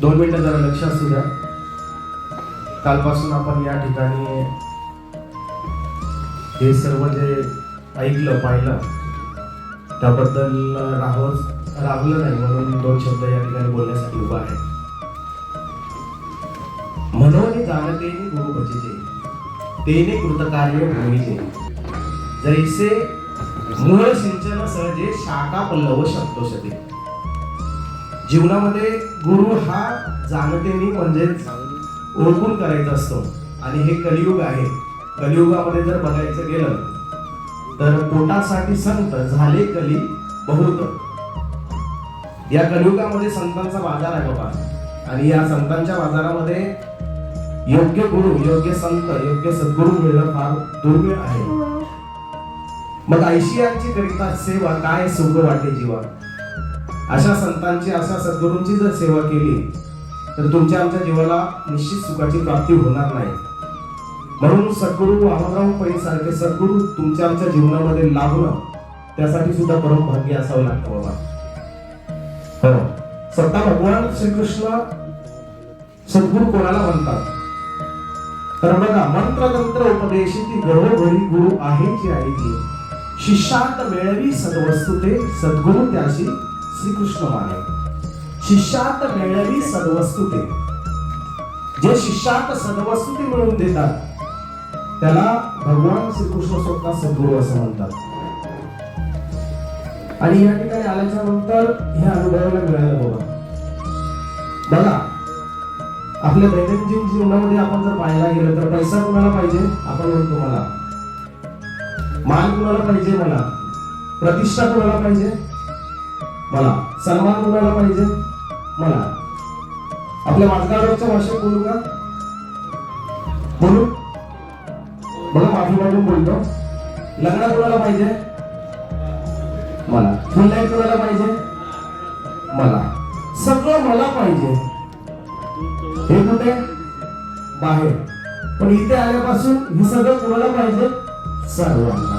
दोन मिनटं जरा लक्ष असू द्या. कालपासून आपण या ठिकाणी हे सर्व जे ऐकलं पाहिलं त्याबद्दल राहव राहलं नाही म्हणून दोन शब्द या ठिकाणी बोलण्यासाठी उभा आहे. म्हणून जाणते गुरु बचिचे तेने कृतकार्य भूमीचे जैसे मूळ सिंचन सहजे शाखा पल्लव शकतो शते जीवनामध्ये गुरु हा जाणतेनी म्हणजेच ओळखून करायचा असतो. आणि हे कलियुग आहे. कलियुगामध्ये जर बघायचं गेलं तर पोटासाठी संत झाले कली बहुत. या कलियुगामध्ये संतांचा बाजार आहे बाबा. आणि या संतांच्या बाजारामध्ये योग्य गुरु योग्य संत योग्य सद्गुरू मिळणं फार दुर्मिळ आहे. मग ऐशियांची करिता सेवा काय सुख वाटे जीवा अशा संतांची अशा सद्गुरूंची जर सेवा केली तर तुमच्या आमच्या जीवाला निश्चित सुखाची प्राप्ती होणार नाही. म्हणून सद्गुरू वामनराव पै सारखे सद्गुरू तुमच्या आमच्या जीवनामध्ये लाभणं त्यासाठी सुद्धा परम भाग्य असावं लागतं बाबा. सत्ता भगवान श्रीकृष्ण सद्गुरू कोणाला म्हणतात? तर बघा मंत्रतंत्र उपदेशिती घरोघरी गुरु आहे जी आहे ती शिष्यात मेळवी सद्वस्तु ते सद्गुरु त्याशी श्रीकृष्ण माने शिष्यात मिळवी सदवस्तुते जे शिष्यात सदवस्तुते मिळवून देतात. त्याला भगवान श्रीकृष्ण स्वतः सद्गुरू असं म्हणतात. आणि या ठिकाणी आल्याच्यानंतर हे अनुभवायला मिळालं बाबा बघा आपल्या दैनंदिन जीवनामध्ये आपण जर पाहायला गेलं तर पैसा कुणाला पाहिजे? आपण म्हणतो मला. मान कुणाला पाहिजे? मला. प्रतिष्ठा कुणाला पाहिजे? मला सन्मान कुणाला पाहिजे? मला. आपल्या माझगावच्या भाषेत बोलू का? बोलू? बघा माफी मागून बोलतो. लग्न कुणाला पाहिजे? मला. फुल कुणाला पाहिजे? मला. सगळं मला पाहिजे. हे कुठे? बाहेर. पण इथे आल्यापासून हे सगळं कुणाला पाहिजे? सर्वांना.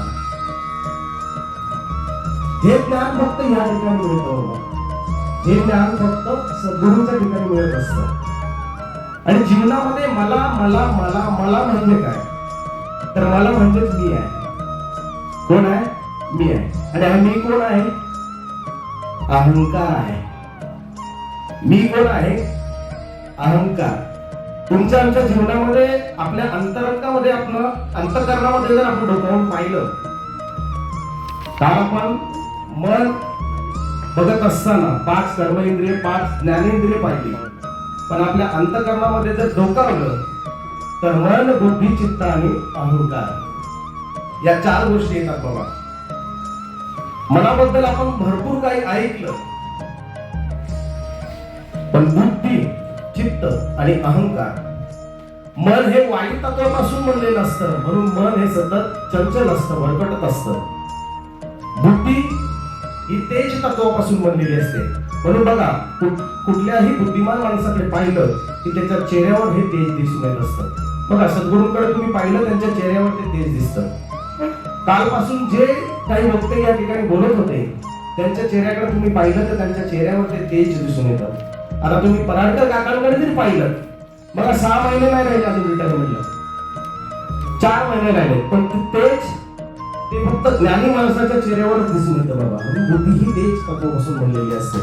हे ज्ञान फक्त या ठिकाणी मिळत हे ज्ञान फक्त सद्गुरूच्या ठिकाणी मिळत असतं. आणि जीवनामध्ये मला मला मला मला म्हणजे काय? तर मला म्हणजेच मी आहे. कोण आहे? मी आहे. आणि हा मी कोण आहे? अहंकार आहे. मी कोण आहे? अहंकार. तुमच्या आमच्या जीवनामध्ये आपल्या अंतरंगामध्ये आपलं अंतकरणामध्ये जर आपण डोकावून पाहिलं तर आपण मन बघत असताना पाच कर्मेंद्रिय पाच ज्ञानेंद्रिय पाहिली. पण आपल्या अंतकरणामध्ये जर डोकावलं तर मन बुद्धी चित्त आणि अहंकार. या चार गोष्टी येतात बाबा. मनाबद्दल आपण भरपूर काही ऐकलं. पण बुद्धी चित्त आणि अहंकार. मन हे वायू तत्वापासून बनलेलं असतं. म्हणून मन हे सतत चंचल असतं भरकटत असतं. बुद्धी ही तेज तत्वापासून बनलेली असते. म्हणून बघा कुठल्याही बुद्धिमान माणसाकडे पाहिलं की त्याच्या चेहऱ्यावर हे तेज दिसून येत असतं. बघा सद्गुरूंकडे तुम्ही पाहिलं त्यांच्या चेहऱ्यावर ते तेज दिसतं. कालपासून जे काही वक्ते या ठिकाणी बोलत होते त्यांच्या चेहऱ्याकडे तुम्ही पाहिलं तर त्यांच्या चेहऱ्यावर ते तेज दिसून येतं. आता तुम्ही पराडकर काकांकडे जरी पाहिलं बघा सहा महिने नाही राहिले अजून रिटायरमेंटला चार महिने राहिले पण ते तेज ते फक्त ज्ञानी माणसाच्या चेहऱ्यावरच दिसून येतं बाबा. म्हणून बुद्धी ही तत्वापासून बनलेली असते.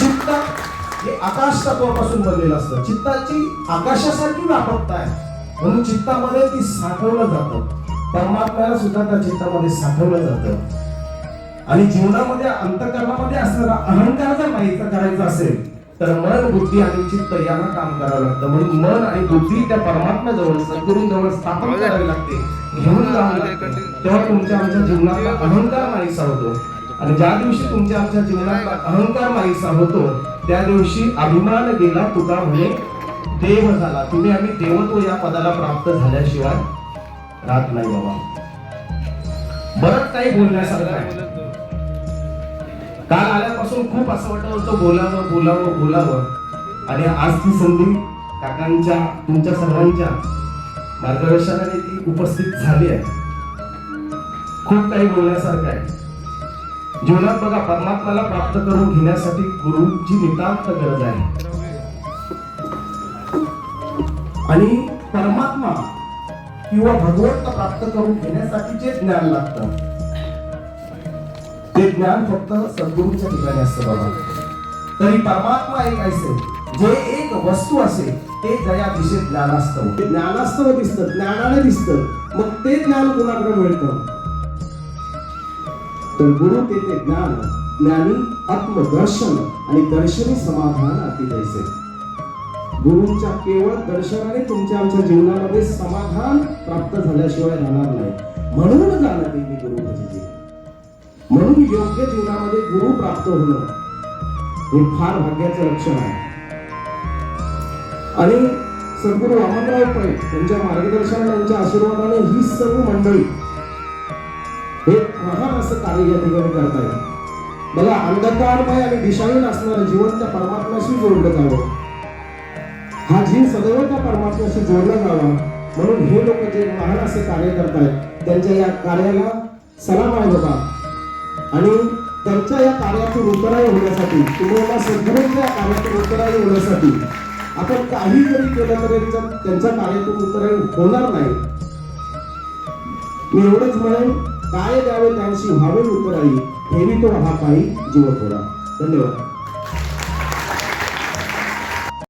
चित्त हे आकाश तत्वापासून बनलेलं असतं. चित्ताची आकाशासारखी व्यापकता आहे. म्हणून चित्तामध्ये ती साठवलं जातं. परमात्म्याला सुद्धा त्या चित्तामध्ये साठवलं जातं. आणि जीवनामध्ये अंतकरणामध्ये असणारा अहंकार जर नाहीचा करायचा असेल तर मन बुद्धी आणि चित्त यांना काम करावं लागतं. म्हणून मन आणि बुद्धी त्या परमात्म्याजवळ सद्गुरूंजवळ स्थापन करावी लागते. घेऊन जावं लागतं. तेव्हा तुमच्या आमच्या जीवनातला अहंकार नाहीसा होतो आणि ज्या दिवशी तुमच्या आमच्या जीवनातला अहंकार नाहीसा होतो त्या दिवशी अभिमान गेला तुका म्हणे देव झाला. तुम्ही आम्ही देवत्व या पदाला प्राप्त झाल्याशिवाय राहत नाही बाबा. बरंच काही बोलण्यासारखं आहे. काल आल्यापासून खूप असं वाटत होतं बोलावं बोलावं बोलावं. आणि आज ती संधी काकांच्या तुमच्या सर्वांच्या मार्गदर्शनाने ती उपस्थित झाली आहे. खूप काही बोलण्यासारखं आहे. जीवनात बघा परमात्म्याला प्राप्त करून घेण्यासाठी गुरुची नितांत गरज आहे. आणि परमात्मा किंवा भगवंत प्राप्त करून घेण्यासाठी जे ज्ञान लागतं ते ज्ञान फक्त सद्गुरूंच्या ठिकाणी असतं बाबा. तरी परमात्मा एक असेल जे एक वस्तू असेल ते जया दिशेत ज्ञान असतं ते ज्ञानास्तव दिसतं ज्ञानाने दिसतं. मग ते ज्ञान कुणाकडे मिळतं? तर गुरु ते ते ज्ञान ज्ञानी आत्मदर्शन आणि दर्शनी समाधान अति अतिदैसे गुरुंच्या केवळ दर्शनाने तुमच्या आमच्या जीवनामध्ये समाधान प्राप्त झाल्याशिवाय राहणार नाही. म्हणून जाणते मी गुरु भजते म्हणून योग्य जीवनामध्ये गुरु प्राप्त होणं हे फार भाग्याचं लक्षण आहे. आणि सद्गुरू वामनराव पै त्यांच्या मार्गदर्शन त्यांच्या आशीर्वादाने ही सर्व मंडळी हे महान असं कार्य या ठिकाणी करतायत. बघा अंधकारमय आणि दिशाहीन असणारं जीवन त्या परमात्म्याशी जोडलं जावं. हा जीव सदैव त्या परमात्म्याशी जोडला जावा. म्हणून हे लोक जे महान असे कार्य करतायत त्यांच्या या कार्याला सलाम आहे बघा आणि त्यांच्या या कार्यातून उतराई होण्यासाठी तुम्हाला सद्गुरूंच्या या कार्यातून उतराई होण्यासाठी आपण काही जरी केलं तरी त्यांच्या- कार्यातून उतराई होणार नाही. मी एवढंच म्हणेन काय द्यावे त्यांची व्हावे उतराई ठेवी तो हा काही जीव थोडा धन्यवाद.